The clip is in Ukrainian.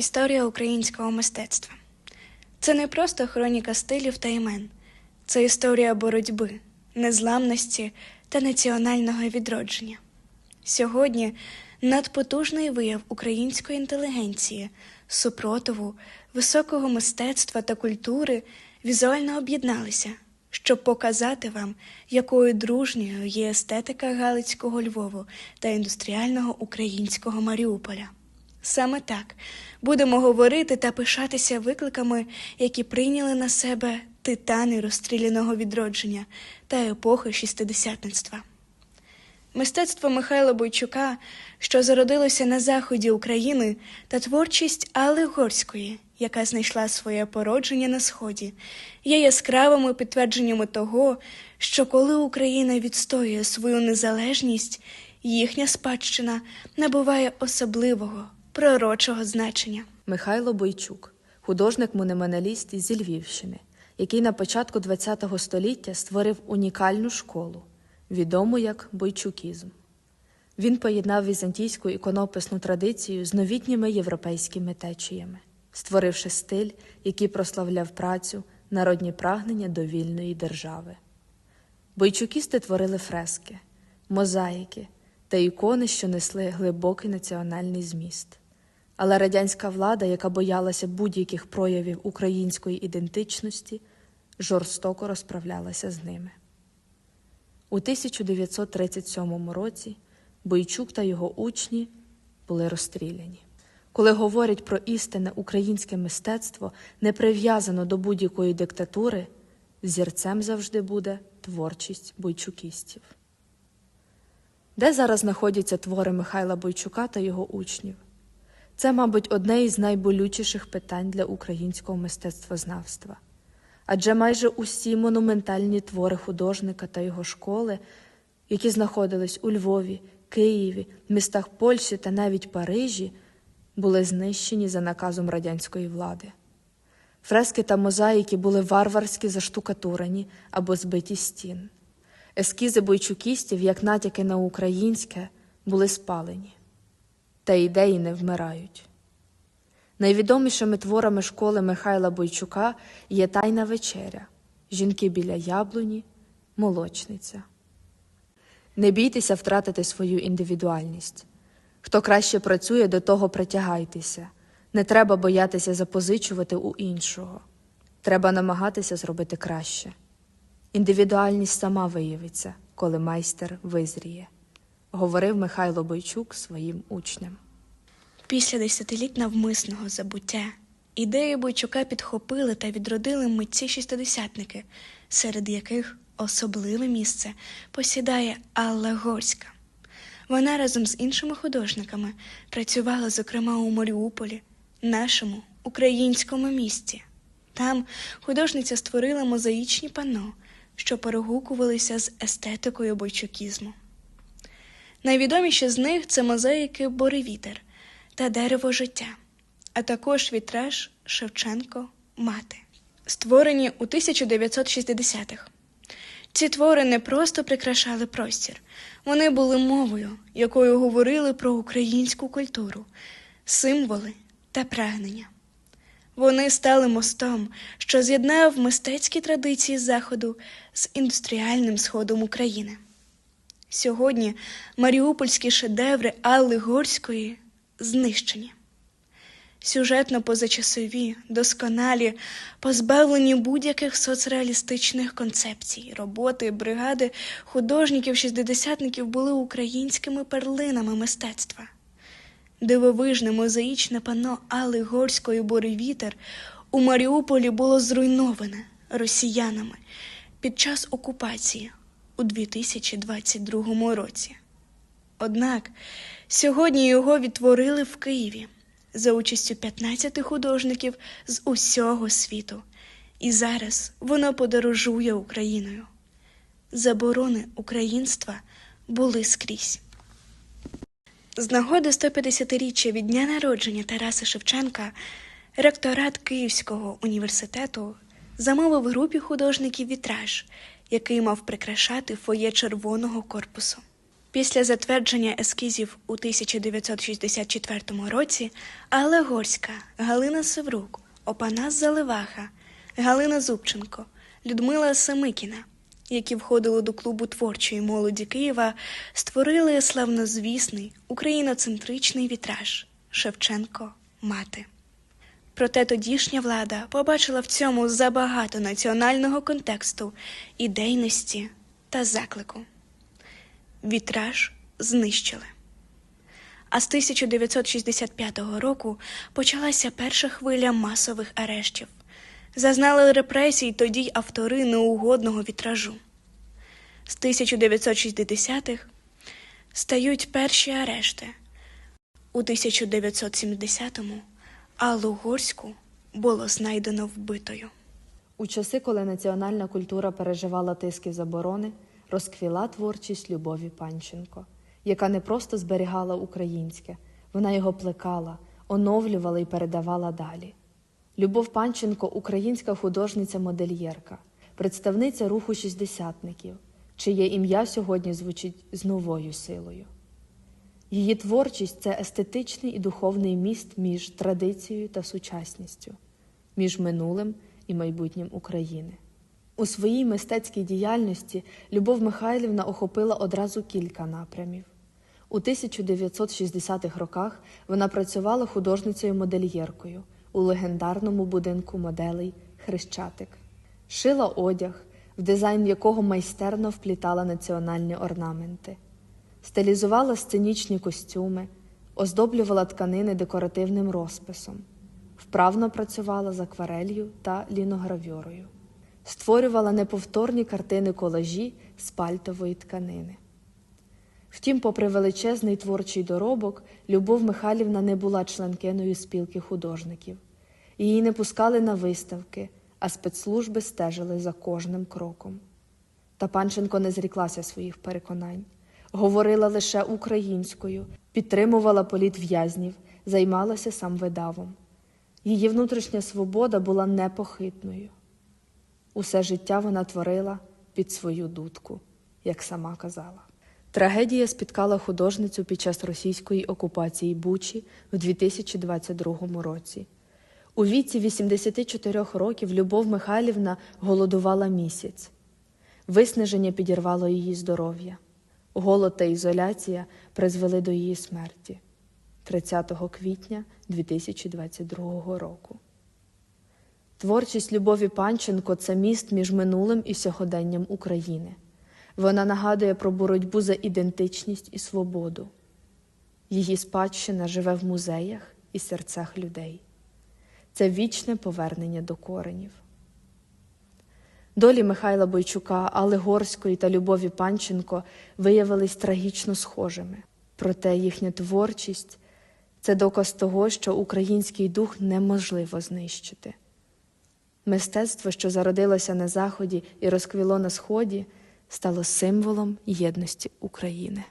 Історія українського мистецтва. Це не просто хроніка стилів та імен, це історія боротьби, незламності та національного відродження. Сьогодні надпотужний вияв української інтелігенції, супротиву, високого мистецтва та культури візуально об'єдналися, щоб показати вам, якою дружньою є естетика Галицького Львову та індустріального українського Маріуполя. Саме так будемо говорити та пишатися викликами, які прийняли на себе титани розстріляного відродження та епохи шістидесятництва. Мистецтво Михайла Бойчука, що зародилося на заході України, та творчість Алли Горської, яка знайшла своє породження на сході, є яскравими підтвердженнями того, що коли Україна відстоює свою незалежність, їхня спадщина набуває особливого пророчого значення. Михайло Бойчук, художник-монументаліст зі Львівщини, який на початку ХХ століття створив унікальну школу, відому як бойчукізм. Він поєднав візантійську іконописну традицію з новітніми європейськими течіями, створивши стиль, який прославляв працю, народні прагнення до вільної держави. Бойчукісти творили фрески, мозаїки та ікони, що несли глибокий національний зміст. Але радянська влада, яка боялася будь-яких проявів української ідентичності, жорстоко розправлялася з ними. У 1937 році Бойчук та його учні були розстріляні. Коли говорять про істинне українське мистецтво, не прив'язано до будь-якої диктатури, зірцем завжди буде творчість бойчукістів. Де зараз знаходяться твори Михайла Бойчука та його учнів? Це, мабуть, одне із найболючіших питань для українського мистецтвознавства. Адже майже усі монументальні твори художника та його школи, які знаходились у Львові, Києві, містах Польщі та навіть Парижі, були знищені за наказом радянської влади. Фрески та мозаїки були варварськи заштукатурені або збиті стін. Ескізи бойчукістів, як натяки на українське, були спалені та ідеї не вмирають. Найвідомішими творами школи Михайла Бойчука є Тайна вечеря, Жінки біля яблуні, Молочниця. Не бійтеся втратити свою індивідуальність. Хто краще працює, до того притягайтеся. Не треба боятися запозичувати у іншого. Треба намагатися зробити краще. Індивідуальність сама виявиться, коли майстер визріє, говорив Михайло Бойчук своїм учням. Після десятиліть навмисного забуття ідеї Бойчука підхопили та відродили митці шістидесятники, серед яких особливе місце посідає Алла Горська. Вона разом з іншими художниками працювала, зокрема, у Маріуполі, нашому українському місті. Там художниця створила мозаїчні панно, що перегукувалися з естетикою бойчукізму. Найвідоміші з них це мозаїки Боревітер та Дерево життя, а також вітраж Шевченко Мати, створені у 1960-х. Ці твори не просто прикрашали простір, вони були мовою, якою говорили про українську культуру, символи та прагнення. Вони стали мостом, що з'єднав мистецькі традиції Заходу з індустріальним сходом України. Сьогодні маріупольські шедеври Алли Горської знищені. Сюжетно позачасові, досконалі, позбавлені будь-яких соцреалістичних концепцій, роботи, бригади художників-шістдесятників були українськими перлинами мистецтва. Дивовижне мозаїчне панно Алли Горської Боревітер у Маріуполі було зруйноване росіянами під час окупації у 2022 році. Однак сьогодні його відтворили в Києві за участю 15 художників з усього світу, і зараз воно подорожує Україною. Заборони українства були скрізь. З нагоди 150-річчя від дня народження Тараса Шевченка ректорат Київського університету замовив групі художників вітраж, який мав прикрашати фоє червоного корпусу. Після затвердження ескізів у 1964 році Алла Горська, Галина Севрук, Опанас Заливаха, Галина Зубченко, Людмила Семикіна, які входили до клубу творчої молоді Києва, створили славнозвісний україноцентричний вітраж Шевченко Мати. Проте тодішня влада побачила в цьому забагато національного контексту, ідейності та заклику. Вітраж знищили. А з 1965 року почалася перша хвиля масових арештів. Зазнали репресій тоді автори неугодного вітражу. З 1960-х стають перші арешти. У 1970-му Аллу Горську було знайдено вбитою. У часи, коли національна культура переживала тиски заборони, розквіла творчість Любові Панченко, яка не просто зберігала українське, вона його плекала, оновлювала і передавала далі. Любов Панченко українська художниця-модельєрка, представниця руху шістдесятників, чиє ім'я сьогодні звучить з новою силою. Її творчість це естетичний і духовний міст між традицією та сучасністю, між минулим і майбутнім України. У своїй мистецькій діяльності Любов Михайлівна охопила одразу кілька напрямів. У 1960-х роках вона працювала художницею-модельєркою у легендарному будинку моделей Хрещатик, шила одяг, в дизайн якого майстерно вплітала національні орнаменти, стилізувала сценічні костюми, оздоблювала тканини декоративним розписом, вправно працювала з акварелью та ліногравюрою, створювала неповторні картини колажі з пальтової тканини. Втім, попри величезний творчий доробок, Любов Михайлівна не була членкиною спілки художників. Її не пускали на виставки, а спецслужби стежили за кожним кроком. Та Панченко не зріклася своїх переконань, говорила лише українською, підтримувала політв'язнів, займалася самвидавом. Її внутрішня свобода була непохитною. Усе життя вона творила під свою дудку, як сама казала. Трагедія спіткала художницю під час російської окупації Бучі в 2022 році. У віці 84 років Любов Михайлівна голодувала місяць. Виснаження підірвало її здоров'я. Голод та ізоляція призвели до її смерті 30 квітня 2022 року. Творчість Любові Панченко це міст між минулим і сьогоденням України. Вона нагадує про боротьбу за ідентичність і свободу. Її спадщина живе в музеях і серцях людей. Це вічне повернення до коренів. Долі Михайла Бойчука, Алли Горської та Любові Панченко виявились трагічно схожими. Проте їхня творчість це доказ того, що український дух неможливо знищити. Мистецтво, що зародилося на Заході і розквіло на Сході, стало символом єдності України.